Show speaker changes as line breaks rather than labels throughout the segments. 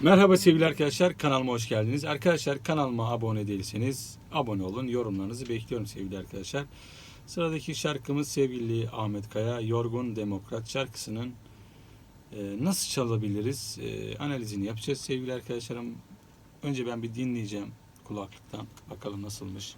Merhaba sevgili arkadaşlar kanalıma hoş geldiniz. Arkadaşlar kanalıma abone değilseniz abone olun. Yorumlarınızı bekliyorum sevgili arkadaşlar. Sıradaki şarkımız sevgili Ahmet Kaya Yorgun Demokrat şarkısının e, nasıl çalabiliriz e, analizini yapacağız sevgili arkadaşlarım. Önce ben bir dinleyeceğim kulaklıktan bakalım nasılmış.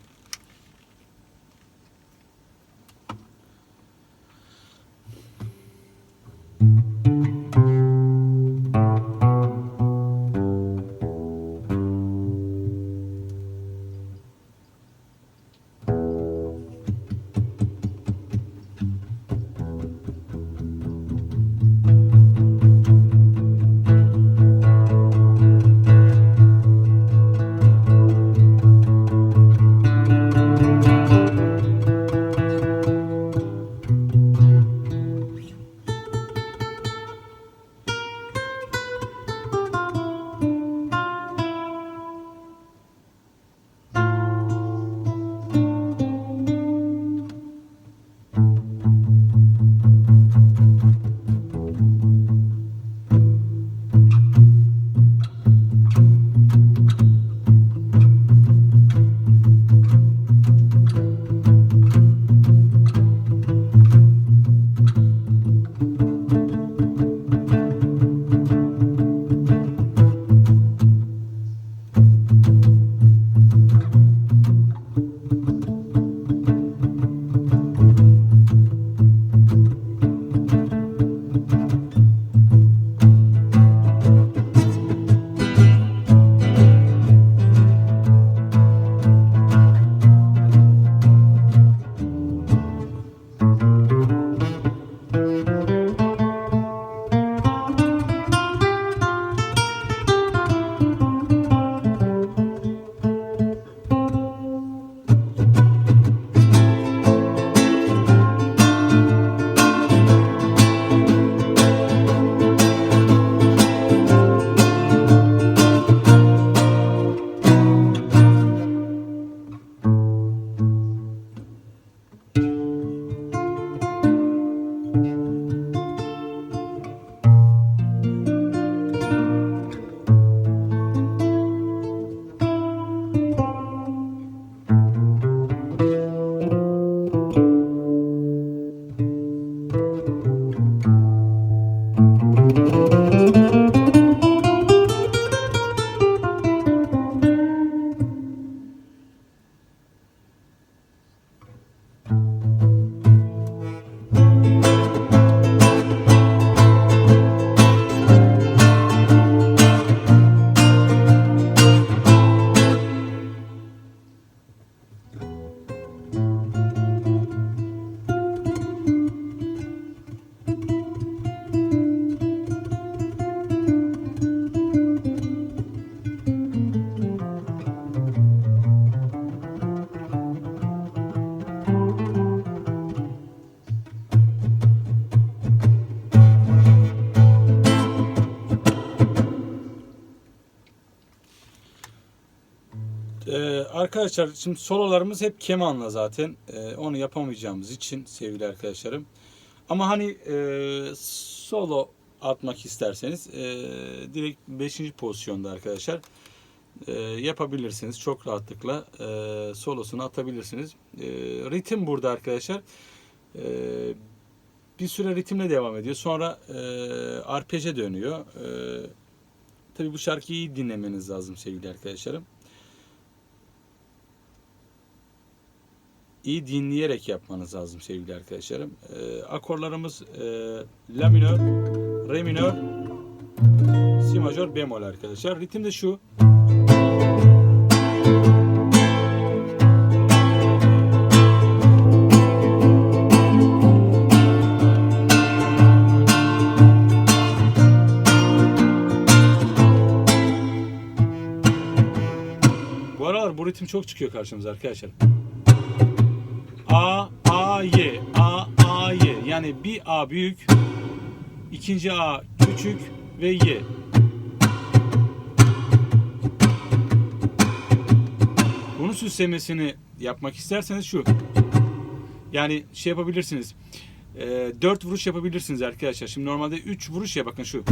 Ee, arkadaşlar şimdi sololarımız hep kemanla zaten. Ee, onu yapamayacağımız için sevgili arkadaşlarım. Ama hani e, solo atmak isterseniz e, direkt 5. pozisyonda arkadaşlar e, yapabilirsiniz. Çok rahatlıkla e, solosunu atabilirsiniz. E, ritim burada arkadaşlar. E, bir süre ritimle devam ediyor. Sonra e, arpeje dönüyor. E, tabii bu şarkıyı iyi dinlemeniz lazım sevgili arkadaşlarım. İyi dinleyerek yapmanız lazım sevgili arkadaşlarım. Ee, akorlarımız e, La minör, Re minör, Si majör, bemol arkadaşlar. Ritim de şu. Bu aralar bu ritim çok çıkıyor karşımıza arkadaşlar. A, A, Y, A, A, Y. Yani bir A büyük, ikinci A küçük ve Y. Bunun süslemesini yapmak isterseniz şu. Yani şey yapabilirsiniz. E, 4 vuruş yapabilirsiniz arkadaşlar. Şimdi normalde 3 vuruş ya bakın şu.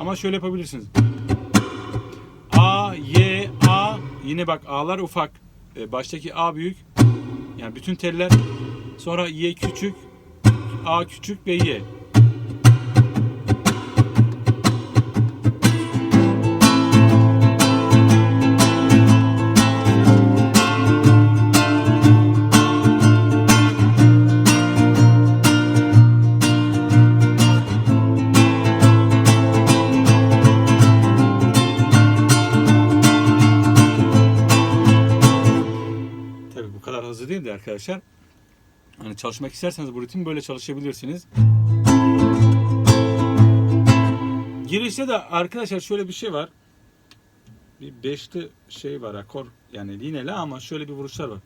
Ama şöyle yapabilirsiniz. A, Y, A. Yine bak A'lar ufak. Ee, baştaki A büyük. Yani bütün teller. Sonra Y küçük. A küçük ve Y. Tabii bu kadar hızlı değil de arkadaşlar. Hani çalışmak isterseniz bu ritim böyle çalışabilirsiniz. Girişte de arkadaşlar şöyle bir şey var. Bir beşli şey var akor yani lineli ama şöyle bir vuruşlar var.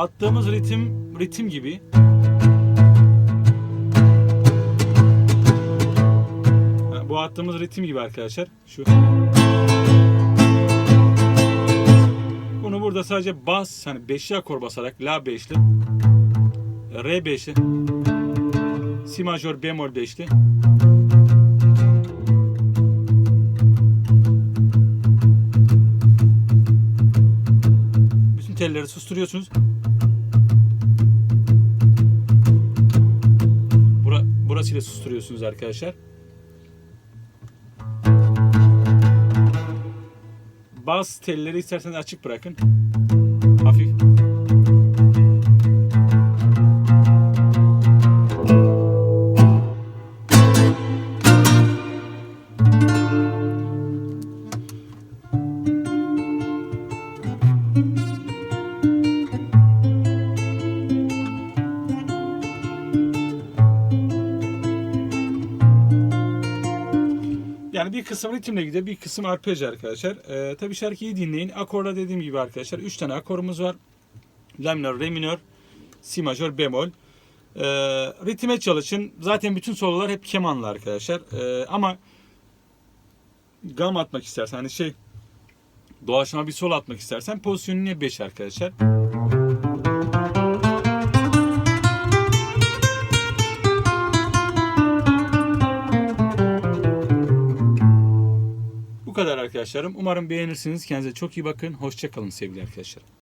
Attığımız ritim ritim gibi. Bu attığımız ritim gibi arkadaşlar. Şu. Bunu burada sadece bas hani beşli akor basarak la beşli, re beşli, si majör bemol beşli. Bütün telleri susturuyorsunuz. Bura, burasıyla susturuyorsunuz arkadaşlar. Bazı telleri isterseniz açık bırakın. Yani bir kısım ritimle gidiyor, bir kısım arpej arkadaşlar. Ee, tabii şarkıyı dinleyin. Akorda dediğim gibi arkadaşlar 3 tane akorumuz var. La minör, re minör, si majör, bemol. Ee, ritme çalışın. Zaten bütün sololar hep kemanlı arkadaşlar. Ee, ama gam atmak istersen hani şey doğaçlama bir solo atmak istersen pozisyonu yine 5 arkadaşlar. Arkadaşlarım. Umarım beğenirsiniz. Kendinize çok iyi bakın. Hoşçakalın sevgili arkadaşlar.